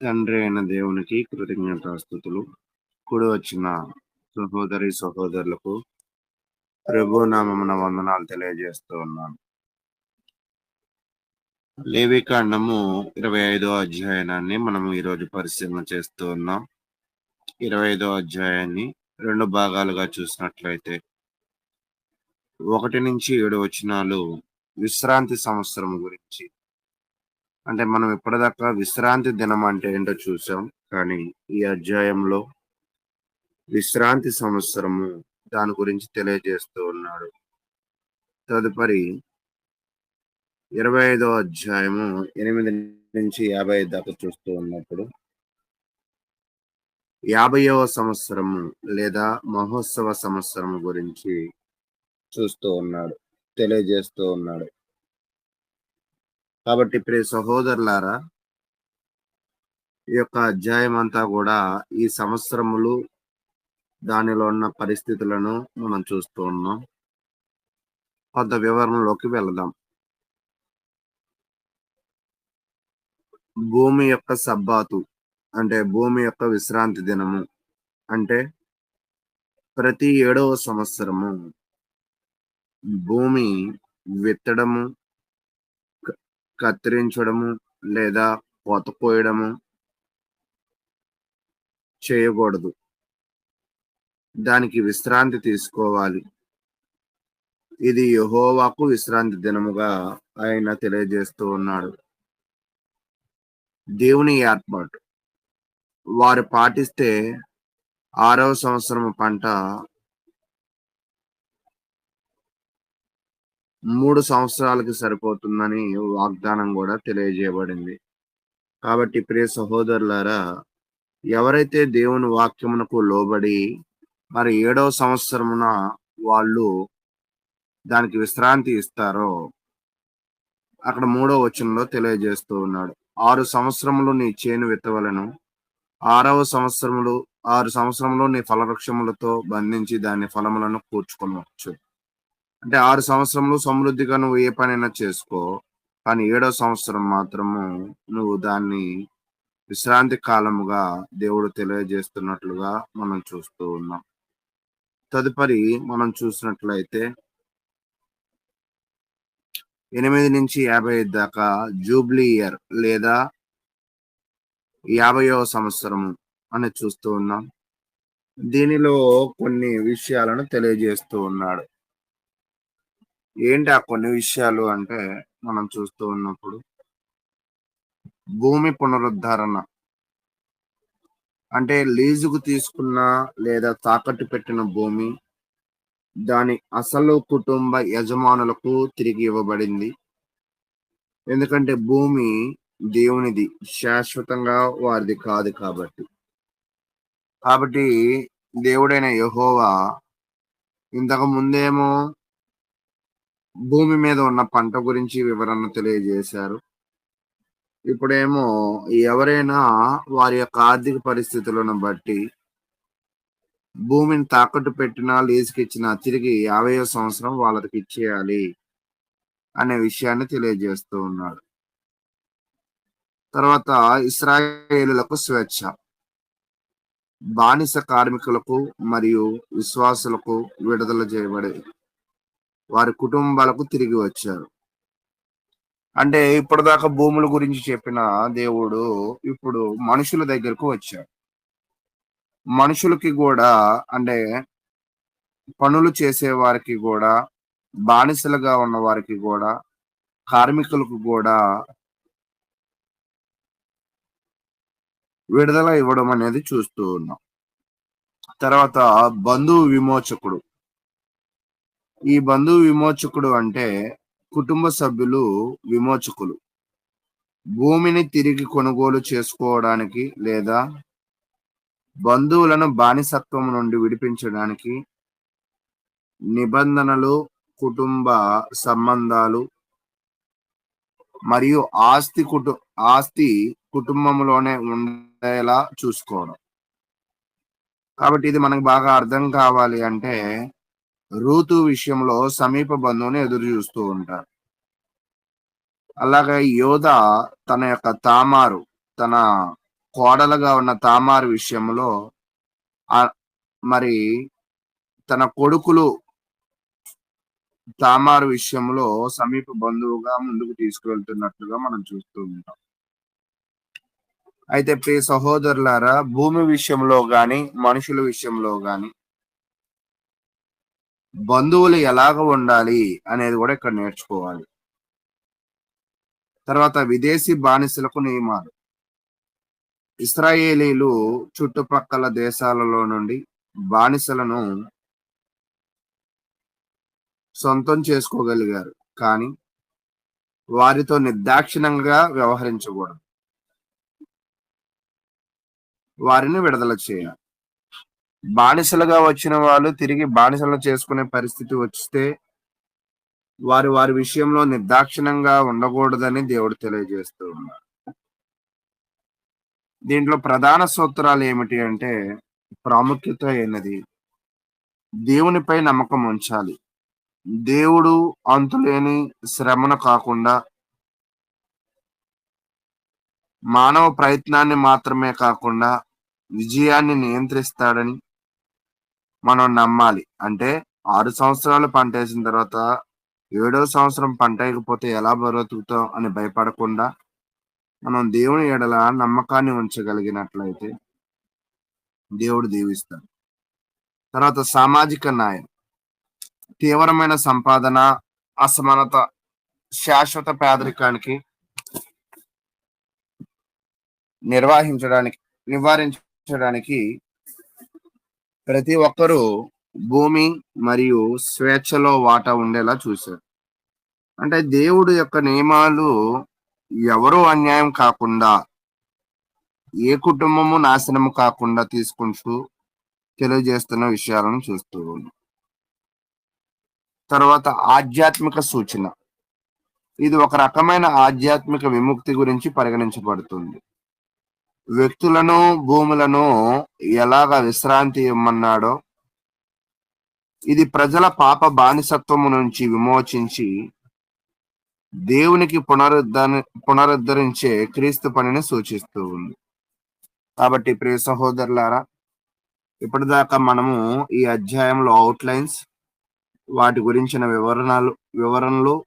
తండ్రి అయిన దేవునికి కృతజ్ఞతాస్థుతులు కూడి వచ్చిన సహోదరి సహోదరులకు ప్రభు నామమున వందనాలు తెలియజేస్తూ ఉన్నాను. లేవికాండము ఇరవై ఐదో అధ్యాయాన్ని మనము ఈరోజు పరిశీలన చేస్తూ ఉన్నాం. ఇరవై ఐదో అధ్యాయాన్ని రెండు భాగాలుగా చూసినట్లయితే ఒకటి నుంచి ఏడు వచనాలు విశ్రాంతి సంవత్సరం గురించి అంటే మనం ఇప్పటిదాకా విశ్రాంతి దినం అంటే ఏంటో చూసాం. కానీ ఈ అధ్యాయంలో విశ్రాంతి సంవత్సరము దాని గురించి తెలియజేస్తూ ఉన్నాడు. తదుపరి ఇరవై ఐదో అధ్యాయము ఎనిమిది నుంచి యాభై ఐదు దాకా చూస్తూ ఉన్నప్పుడు యాభైవ సంవత్సరము లేదా మహోత్సవ సంవత్సరం గురించి చూస్తూ ఉన్నాడు తెలియజేస్తూ ఉన్నాడు. కాబట్టి ప్రే సహోదరులారా ఈ యొక్క అధ్యాయం అంతా కూడా ఈ సంవత్సరములు దానిలో ఉన్న పరిస్థితులను మనం చూస్తూ ఉన్నాం. కొంత వివరణలోకి వెళదాం. భూమి యొక్క సబ్బాతు అంటే భూమి యొక్క విశ్రాంతి దినము అంటే ప్రతి ఏడవ సంవత్సరము భూమి విత్తడము కత్తిరించడము లేదా కోత కోయడము చేయకూడదు. దానికి విశ్రాంతి తీసుకోవాలి. ఇది యహోవాకు విశ్రాంతి దినముగా ఆయన తెలియజేస్తూ ఉన్నాడు. దేవుని ఏర్పాటు. వారు పాటిస్తే ఆరవ సంవత్సరం పంట మూడు సంవత్సరాలకి సరిపోతుందని వాగ్దానం కూడా తెలియజేయబడింది. కాబట్టి ప్రియ సహోదరులారా ఎవరైతే దేవుని వాక్యమునకు లోబడి మరి ఏడవ సంవత్సరమున వాళ్ళు దానికి విశ్రాంతి ఇస్తారో అక్కడ మూడో వచనంలో తెలియజేస్తూ ఉన్నాడు. ఆరు సంవత్సరములు నీ చేను విత్తవలను ఆరవ సంవత్సరములు ఆరు సంవత్సరంలో నీ ఫలవృక్షములతో బంధించి దాని ఫలములను కూర్చుకొనవచ్చు. అంటే ఆరు సంవత్సరంలో సమృద్ధిగా నువ్వు ఏ పనైనా చేసుకో కానీ ఏడో సంవత్సరం మాత్రము నువ్వు దాన్ని విశ్రాంతి కాలముగా దేవుడు తెలియజేస్తున్నట్లుగా మనం చూస్తూ ఉన్నాం. తదుపరి మనం చూసినట్లయితే ఎనిమిది నుంచి యాభై ఐదు దాకా జూబ్లీ ఇయర్ లేదా యాభైవ సంవత్సరము అని చూస్తూ ఉన్నాం. దీనిలో కొన్ని విషయాలను తెలియజేస్తూ ఉన్నాడు. ఏంటి ఆ కొన్ని విషయాలు అంటే మనం చూస్తూ ఉన్నప్పుడు? భూమి పునరుద్ధరణ. అంటే లీజుకు తీసుకున్న లేదా తాకట్టు పెట్టిన భూమి దాని అసలు కుటుంబ యజమానులకు తిరిగి ఇవ్వబడింది. ఎందుకంటే భూమి దేవునిది శాశ్వతంగా వారిది కాదు కాబట్టి. కాబట్టి దేవుడైన యహోవా ఇంతకు ముందేమో భూమి మీద ఉన్న పంట గురించి వివరణ తెలియజేశారు. ఇప్పుడేమో ఎవరైనా వారి యొక్క ఆర్థిక పరిస్థితులను బట్టి భూమిని తాకట్టు పెట్టినా లీజుకి ఇచ్చిన తిరిగి యాభై సంవత్సరం వాళ్ళకి ఇచ్చేయాలి అనే విషయాన్ని తెలియజేస్తూ ఉన్నాడు. తర్వాత ఇస్రాయేలులకు స్వేచ్ఛ. బానిస కార్మికులకు మరియు విశ్వాసులకు విడుదల చేయబడి వారి కుటుంబాలకు తిరిగి వచ్చారు. అంటే ఇప్పటిదాకా భూముల గురించి చెప్పిన దేవుడు ఇప్పుడు మనుషుల దగ్గరకు వచ్చాడు. మనుషులకి కూడా అంటే పనులు చేసే వారికి కూడా బానిసలుగా ఉన్న వారికి కూడా కార్మికులకు కూడా విడుదల ఇవ్వడం అనేది చూస్తూ ఉన్నాం. తర్వాత బంధువు విమోచకుడు ఈ బంధువు విమోచకుడు అంటే కుటుంబ సభ్యులు విమోచకులు. భూమిని తిరిగి కొనుగోలు చేసుకోవడానికి లేదా బంధువులను బానిసత్వం నుండి విడిపించడానికి నిబంధనలు కుటుంబ సంబంధాలు మరియు ఆస్తి కుటు ఆస్తి కుటుంబంలోనే ఉండేలా చూసుకోవడం. కాబట్టి ఇది మనకు బాగా అర్థం కావాలి అంటే రూతు విషయంలో సమీప బంధువుని ఎదురు చూస్తూ ఉంటారు. అలాగే యోధ తన యొక్క తామారు తన కోడలుగా ఉన్న తామారు విషయంలో మరి తన కొడుకులు తామారు విషయంలో సమీప బంధువుగా ముందుకు తీసుకువెళ్తున్నట్లుగా మనం చూస్తూ ఉంటాం. అయితే ప్రియ సహోదరులారా భూమి విషయంలో గాని మనుషుల విషయంలో గాని బంధువులు ఎలాగ ఉండాలి అనేది కూడా ఇక్కడ నేర్చుకోవాలి. తర్వాత విదేశీ బానిసలకు నియమాలు. ఇస్రాయేలీలు చుట్టుపక్కల దేశాలలో నుండి బానిసలను సొంతం చేసుకోగలిగారు. కానీ వారితో నిర్దాక్షిణంగా వ్యవహరించకూడదు. వారిని విడుదల చేయాలి. బానిసలుగా వచ్చిన వాళ్ళు తిరిగి బానిసలు చేసుకునే పరిస్థితి వస్తే వారు వారి విషయంలో నిర్దాక్షిణంగా ఉండకూడదని దేవుడు తెలియజేస్తూ ఉన్నారు దీంట్లో ప్రధాన సూత్రాలు ఏమిటి అంటే ప్రాముఖ్యత అయినది దేవునిపై నమ్మకం ఉంచాలి. దేవుడు అంతులేని శ్రమను కాకుండా మానవ ప్రయత్నాన్ని మాత్రమే కాకుండా విజయాన్ని నియంత్రిస్తాడని మనం నమ్మాలి. అంటే ఆరు సంవత్సరాలు పంట వేసిన తర్వాత ఏడో సంవత్సరం పంట వేయకపోతే ఎలా బ్రతుకుతాం అని భయపడకుండా మనం దేవుని ఎడల నమ్మకాన్ని ఉంచగలిగినట్లయితే దేవుడు దీవిస్తాడు. తర్వాత సామాజిక న్యాయం. తీవ్రమైన సంపాదన అసమానత శాశ్వత పేదరికానికి నిర్వహించడానికి నివారించడానికి ప్రతి ఒక్కరూ భూమి మరియు స్వేచ్ఛలో వాటా ఉండేలా చూశారు. అంటే దేవుడు యొక్క నియమాలు ఎవరు అన్యాయం కాకుండా ఏ కుటుంబము నాశనము కాకుండా తీసుకుంటూ తెలియజేస్తున్న విషయాలను చూస్తూ ఉన్నాం. తర్వాత ఆధ్యాత్మిక సూచన. ఇది ఒక రకమైన ఆధ్యాత్మిక విముక్తి గురించి పరిగణించబడుతుంది. వ్యక్తులను భూములను ఎలాగ విశ్రాంతి ఇమ్మన్నాడో ఇది ప్రజల పాప బానిసత్వము నుంచి విమోచించి దేవునికి పునరుద్ధరి పునరుద్ధరించే క్రీస్తు పనిని సూచిస్తూ ఉంది. కాబట్టి ప్రియ సహోదరులారా ఇప్పటిదాకా మనము ఈ అధ్యాయంలో అవుట్లైన్స్ వాటి గురించిన వివరణలు వివరణలు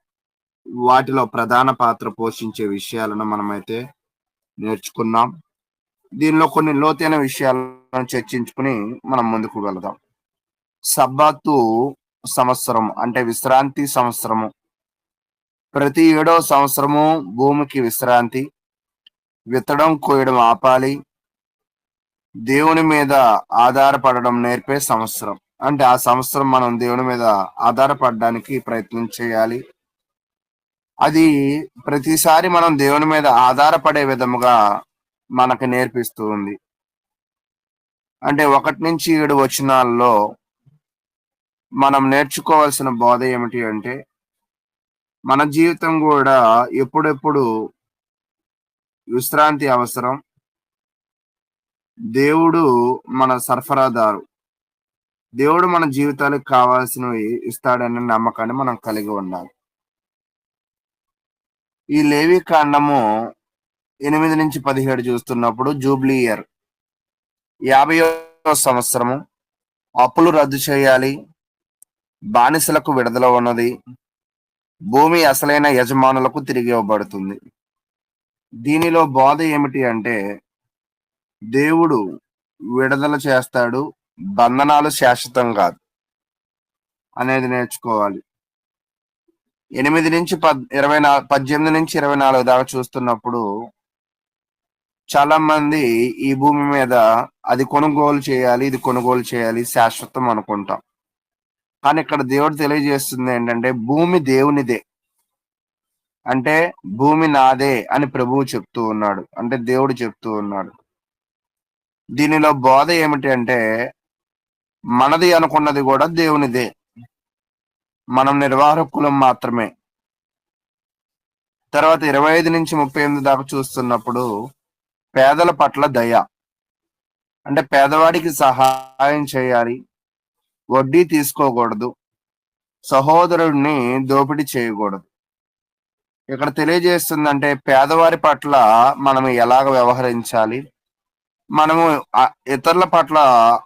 వాటిలో ప్రధాన పాత్ర పోషించే విషయాలను మనమైతే నేర్చుకున్నాం. దీనిలో కొన్ని లోతైన విషయాలను చర్చించుకుని మనం ముందుకు వెళదాం. సబ్బాతు సంవత్సరం అంటే విశ్రాంతి సంవత్సరము. ప్రతి ఏడో సంవత్సరము భూమికి విశ్రాంతి విత్తడం కోయడం ఆపాలి దేవుని మీద ఆధారపడడం నేర్పే సంవత్సరం. అంటే ఆ సంవత్సరం మనం దేవుని మీద ఆధారపడడానికి ప్రయత్నం చేయాలి. అది ప్రతిసారి మనం దేవుని మీద ఆధారపడే విధముగా మనకు నేర్పిస్తూ ఉంది. అంటే ఒకటి నుంచి ఏడు వచనాల్లో మనం నేర్చుకోవాల్సిన బోధ ఏమిటి అంటే మన జీవితం కూడా ఎప్పుడెప్పుడు విశ్రాంతి అవసరం దేవుడు మన సరఫరాదారు దేవుడు మన జీవితాలకు కావాల్సినవి ఇస్తాడనే నమ్మకాన్ని మనం కలిగి ఉండాలి. ఈ లేవి కాండము ఎనిమిది నుంచి పదిహేడు చూస్తున్నప్పుడు జూబ్లీ ఇయర్. యాభై సంవత్సరము. అప్పులు రద్దు చేయాలి. బానిసలకు విడుదల ఉన్నది. భూమి అసలైన యజమానులకు తిరిగి ఇవ్వబడుతుంది. దీనిలో బోధ ఏమిటి అంటే దేవుడు విడుదల చేస్తాడు బంధనాలు శాశ్వతం కాదు అనేది నేర్చుకోవాలి. ఎనిమిది నుంచి పద్ ఇరవై నాలుగు పద్దెనిమిది నుంచి ఇరవై నాలుగు దాకా చూస్తున్నప్పుడు చాలా మంది ఈ భూమి మీద అది కొనుగోలు చేయాలి ఇది కొనుగోలు చేయాలి శాశ్వతం అనుకుంటాం. కానీ ఇక్కడ దేవుడు తెలియజేస్తుంది ఏంటంటే భూమి దేవునిదే. అంటే భూమి నాదే అని ప్రభువు చెప్తూ ఉన్నాడు. అంటే దేవుడు చెప్తూ ఉన్నాడు. దీనిలో బోధ ఏమిటి అంటే మనది అనుకున్నది కూడా దేవునిదే. మనం నిర్వాహకులం మాత్రమే. తర్వాత ఇరవై ఐదు నుంచి ముప్పై ఎనిమిది దాకా చూస్తున్నప్పుడు పేదల పట్ల దయ. అంటే పేదవాడికి సహాయం చేయాలి. వడ్డీ తీసుకోకూడదు. సహోదరుడిని దోపిడీ చేయకూడదు. ఇక్కడ తెలియజేస్తుందంటే పేదవారి పట్ల మనం ఎలాగ వ్యవహరించాలి? మనము ఇతరుల పట్ల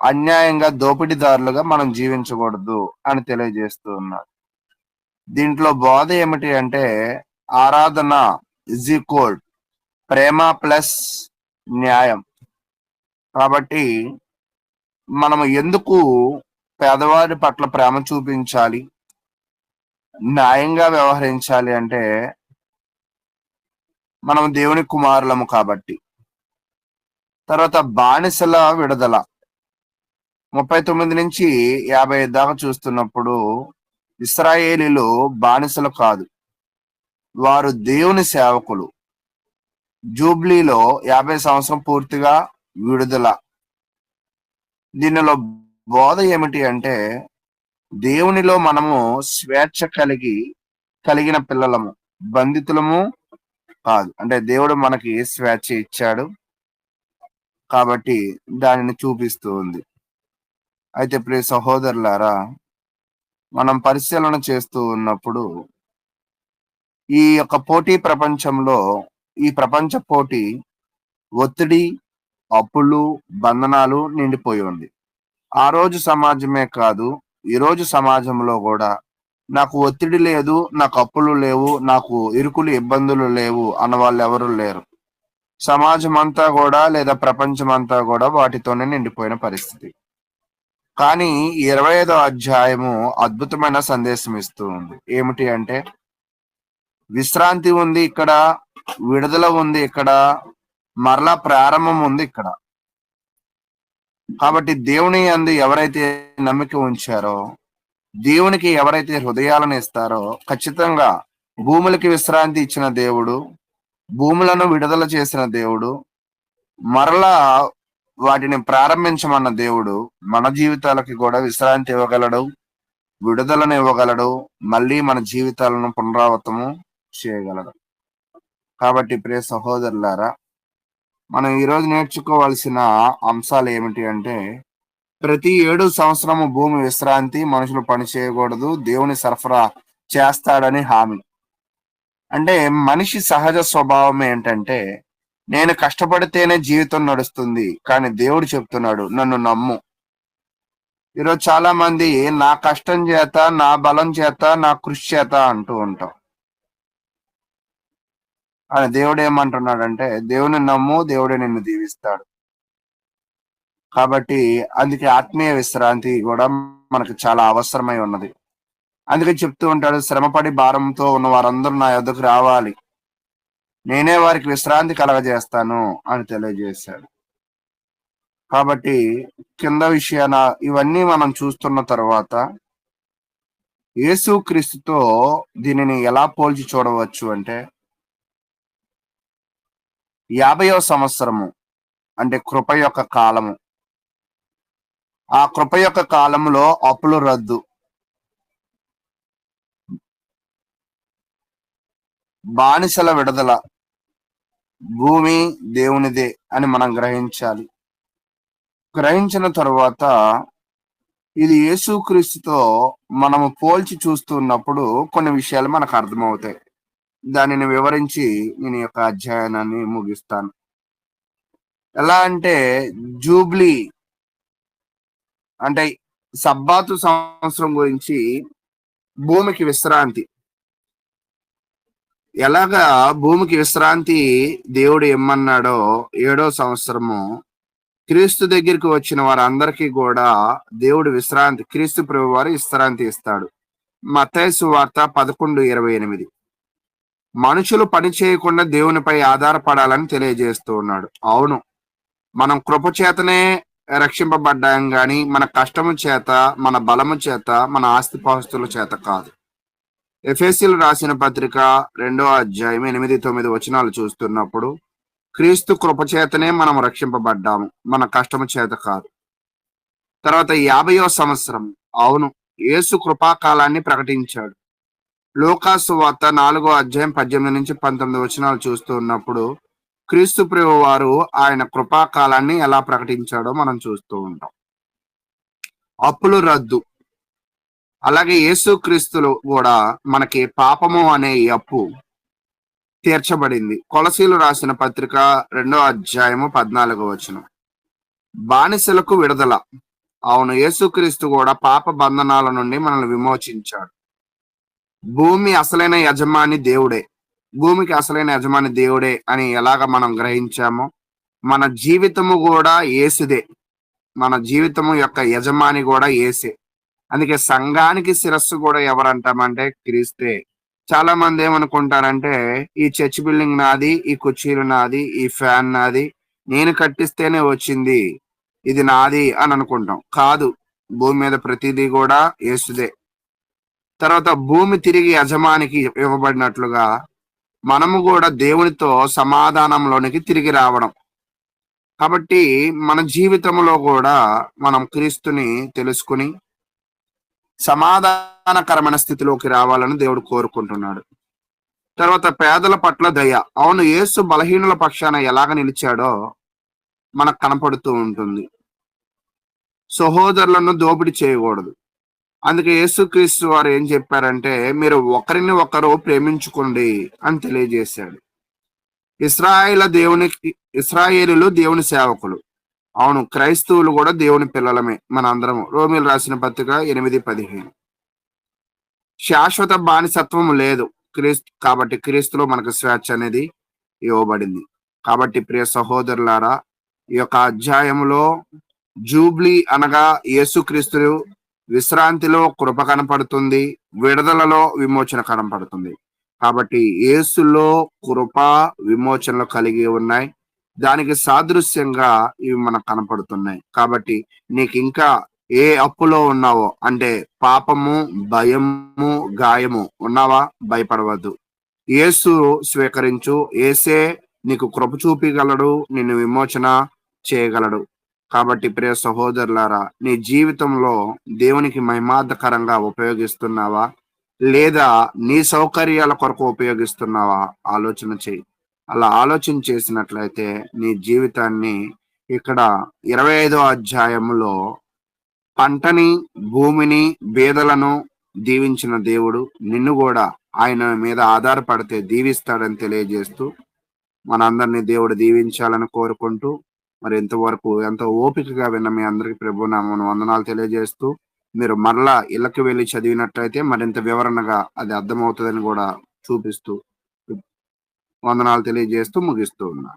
అన్యాయంగా దోపిడీదారులుగా మనం జీవించకూడదు అని తెలియజేస్తూ ఉన్నారు. దీంట్లో బోధ ఏమిటి అంటే ఆరాధన ఇజ్ ఈక్వల్ ప్రేమ ప్లస్ న్యాయం. కాబట్టి మనం ఎందుకు పేదవారి పట్ల ప్రేమ చూపించాలి? న్యాయంగా వ్యవహరించాలి అంటే మనం దేవుని కుమారులము కాబట్టి. తర్వాత బానిసల విడుదల. ముప్పై తొమ్మిది నుంచి యాభై దాకా చూస్తున్నప్పుడు ఇస్రాయేలీలు బానిసలు కాదు. వారు దేవుని సేవకులు. జూబ్లీలో యాభై సంవత్సరం పూర్తిగా విడుదల. దీనిలో బోధ ఏమిటి అంటే దేవునిలో మనము స్వేచ్ఛ కలిగి కలిగిన పిల్లలము. బంధితులము కాదు. అంటే దేవుడు మనకి స్వేచ్ఛ ఇచ్చాడు. కాబట్టి దానిని చూపిస్తూ ఉంది. అయితే ప్రియ సహోదరులారా మనం పరిశీలన చేస్తూ ఉన్నప్పుడు ఈ యొక్క పోటీ ప్రపంచంలో ఈ ప్రపంచ పోటీ ఒత్తిడి అప్పులు బంధనాలు నిండిపోయి ఉంది. ఆ రోజు సమాజమే కాదు ఈరోజు సమాజంలో కూడా నాకు ఒత్తిడి లేదు నాకు అప్పులు లేవు నాకు ఇరుకులు ఇబ్బందులు లేవు అన్న వాళ్ళు ఎవరు లేరు. సమాజం అంతా కూడా లేదా ప్రపంచం అంతా కూడా వాటితోనే నిండిపోయిన పరిస్థితి. కానీ ఇరవై ఐదో అధ్యాయము అద్భుతమైన సందేశం ఇస్తూ ఉంది. ఏమిటి అంటే విశ్రాంతి ఉంది ఇక్కడ విడుదల ఉంది ఇక్కడ. మరలా ప్రారంభం ఉంది ఇక్కడ. కాబట్టి దేవుని అందు ఎవరైతే నమ్మిక ఉంచారో దేవునికి ఎవరైతే హృదయాలను ఇస్తారో ఖచ్చితంగా భూములకి విశ్రాంతి ఇచ్చిన దేవుడు భూములను విడుదల చేసిన దేవుడు మరలా వాటిని ప్రారంభించమన్న దేవుడు మన జీవితాలకి కూడా విశ్రాంతి ఇవ్వగలడు విడుదలను ఇవ్వగలడు మళ్ళీ మన జీవితాలను పునరావృతము చేయగలడు. కాబట్టి ప్రియ సహోదరులారా మనం ఈరోజు నేర్చుకోవాల్సిన అంశాలు ఏమిటి అంటే ప్రతి ఏడు సంవత్సరము భూమి విశ్రాంతి మనుషులు పని చేయకూడదు దేవుని సరఫరా చేస్తాడని హామీ. అంటే మనిషి సహజ స్వభావం ఏంటంటే నేను కష్టపడితేనే జీవితం నడుస్తుంది కానీ దేవుడు చెప్తున్నాడు నన్ను నమ్ము. ఈరోజు చాలా మంది నా కష్టం చేత నా బలం చేత నా కృషి చేత అంటూ ఉంటాం. అని దేవుడు ఏమంటున్నాడంటే దేవుని నమ్ము దేవుడే నిన్ను దీవిస్తాడు. కాబట్టి అందుకే ఆత్మీయ విశ్రాంతి కూడా మనకు చాలా అవసరమై ఉన్నది. అందుకే చెప్తూ ఉంటాడు శ్రమపడి భారంతో ఉన్న వారందరూ నా యొద్దకు రావాలి. నేనే వారికి విశ్రాంతి కలగజేస్తాను అని తెలియజేశాడు. కాబట్టి కింద విషయాన ఇవన్నీ మనం చూస్తున్న తర్వాత యేసు క్రీస్తుతో దీనిని ఎలా పోల్చి చూడవచ్చు అంటే యాభయో సంవత్సరము అంటే కృప యొక్క కాలము. ఆ కృప యొక్క కాలంలో అప్పులు రద్దు. బానిసల విడుదల. భూమి దేవునిదే అని మనం గ్రహించాలి. గ్రహించిన తరువాత ఇది యేసుక్రీస్తుతో మనము పోల్చి చూస్తున్నప్పుడు కొన్ని విషయాలు మనకు అర్థమవుతాయి. దానిని వివరించి నేను యొక్క అధ్యయనాన్ని ముగిస్తాను. ఎలా అంటే జూబ్లీ అంటే సబ్బాతు సంవత్సరం గురించి భూమికి విశ్రాంతి. ఎలాగా భూమికి విశ్రాంతి దేవుడు ఇమ్మన్నాడో ఏడో సంవత్సరము క్రీస్తు దగ్గరికి వచ్చిన వారందరికీ కూడా దేవుడు విశ్రాంతి క్రీస్తు ప్రభు వారు విశ్రాంతి ఇస్తాడు. మతేసు వార్త పదకొండు ఇరవై ఎనిమిది. మనుషులు పని చేయకుండా దేవునిపై ఆధారపడాలని తెలియజేస్తూ ఉన్నాడు. అవును. మనం కృప చేతనే రక్షింపబడ్డాం గాని మన కష్టము చేత మన బలము చేత మన ఆస్తిపాస్తుల చేత కాదు. ఎఫ్ఎస్సీలు రాసిన పత్రిక రెండో అధ్యాయం ఎనిమిది తొమ్మిది వచనాలు చూస్తున్నప్పుడు క్రీస్తు కృప చేతనే మనం రక్షింపబడ్డాము. మన కష్టము చేత కాదు. తర్వాత యాభయో సంవత్సరం. అవును. యేసు కృపాకాలాన్ని ప్రకటించాడు. లోకాసు వార్త నాలుగో అధ్యాయం పద్దెనిమిది నుంచి పంతొమ్మిది వచనాలు చూస్తూ ఉన్నప్పుడు క్రీస్తు ప్రభు వారు ఆయన కృపాకాలాన్ని ఎలా ప్రకటించాడో మనం చూస్తూ ఉంటాం. అప్పులు రద్దు. అలాగే యేసు క్రీస్తులు కూడా మనకి పాపము అనే అప్పు తీర్చబడింది. కొలసీలు రాసిన పత్రిక రెండో అధ్యాయము పద్నాలుగో వచనం. బానిసలకు విడుదల. అవును యేసుక్రీస్తు కూడా పాప బంధనాల నుండి మనల్ని విమోచించాడు. భూమి అసలైన యజమాని దేవుడే. భూమికి అసలైన యజమాని దేవుడే అని ఎలాగ మనం గ్రహించామో మన జీవితము కూడా ఏసుదే మన జీవితము యొక్క యజమాని కూడా ఏసే అందుకే సంఘానికి శిరస్సు కూడా ఎవరంటామంటే క్రీస్తే. చాలా మంది ఏమనుకుంటారంటే ఈ చర్చ్ బిల్డింగ్ నాది ఈ కుర్చీలు నాది ఈ ఫ్యాన్ నాది నేను కట్టిస్తేనే వచ్చింది ఇది నాది అని అనుకుంటాం. కాదు భూమి మీద ప్రతిదీ కూడా యేసుదే. తర్వాత భూమి తిరిగి యజమానికి ఇవ్వబడినట్లుగా మనము కూడా దేవునితో సమాధానంలోనికి తిరిగి రావడం. కాబట్టి మన జీవితంలో కూడా మనం క్రీస్తుని తెలుసుకుని సమాధానకరమైన స్థితిలోకి రావాలని దేవుడు కోరుకుంటున్నాడు. తర్వాత పేదల పట్ల దయ. అవును యేసు బలహీనుల పక్షాన ఎలాగ నిలిచాడో మనకు కనపడుతూ ఉంటుంది. సహోదరులను దోపిడీ చేయకూడదు. అందుకే యేసుక్రీస్తు వారు ఏం చెప్పారంటే మీరు ఒకరిని ఒకరు ప్రేమించుకోండి అని తెలియజేశాడు. ఇస్రాయేల దేవునికి ఇస్రాయేలులు దేవుని సేవకులు. అవును క్రైస్తవులు కూడా దేవుని పిల్లలమే మన అందరం రోమిలు రాసిన పత్రిక ఎనిమిది పదిహేను. శాశ్వత బానిసత్వం లేదు. క్రీస్తు కాబట్టి క్రీస్తులో మనకు స్వేచ్ఛ అనేది ఇవ్వబడింది. కాబట్టి ప్రియ సహోదరులారా ఈ యొక్క అధ్యాయంలో జూబ్లీ అనగా యేసుక్రీస్తు విశ్రాంతిలో కృప కనపడుతుంది విడుదలలో విమోచన కనపడుతుంది. కాబట్టి యేసులో కృప విమోచనలు కలిగి ఉన్నాయి. దానికి సాదృశ్యంగా ఇవి మనకు కనపడుతున్నాయి. కాబట్టి నీకు ఇంకా ఏ అప్పులో ఉన్నావో అంటే పాపము భయము గాయము ఉన్నావా? భయపడవద్దు. యేసు స్వీకరించు ఏసే నీకు కృప చూపించగలడు నిన్ను విమోచన చేయగలడు. కాబట్టి ప్రియ సహోదరులారా నీ జీవితంలో దేవునికి మహిమార్థకరంగా ఉపయోగిస్తున్నావా? లేదా నీ సౌకర్యాల కొరకు ఉపయోగిస్తున్నావా? ఆలోచన చేయి. అలా ఆలోచన చేసినట్లయితే నీ జీవితాన్ని ఇక్కడ ఇరవై ఐదో అధ్యాయంలో పంటని భూమిని బేదలను దీవించిన దేవుడు నిన్ను కూడా ఆయన మీద ఆధారపడితే దీవిస్తాడని తెలియజేస్తూ మనందరినీ దేవుడు దీవించాలని కోరుకుంటూ మరి ఇంతవరకు ఎంతో ఓపికగా విన్న మీ అందరికి ప్రభు నామను వందనాలు తెలియజేస్తూ మీరు మరలా ఇళ్ళకి వెళ్ళి చదివినట్లయితే మరింత వివరణగా అది అర్థమవుతుందని కూడా చూపిస్తూ వందనాలు తెలియజేస్తూ ముగిస్తూ ఉన్నా.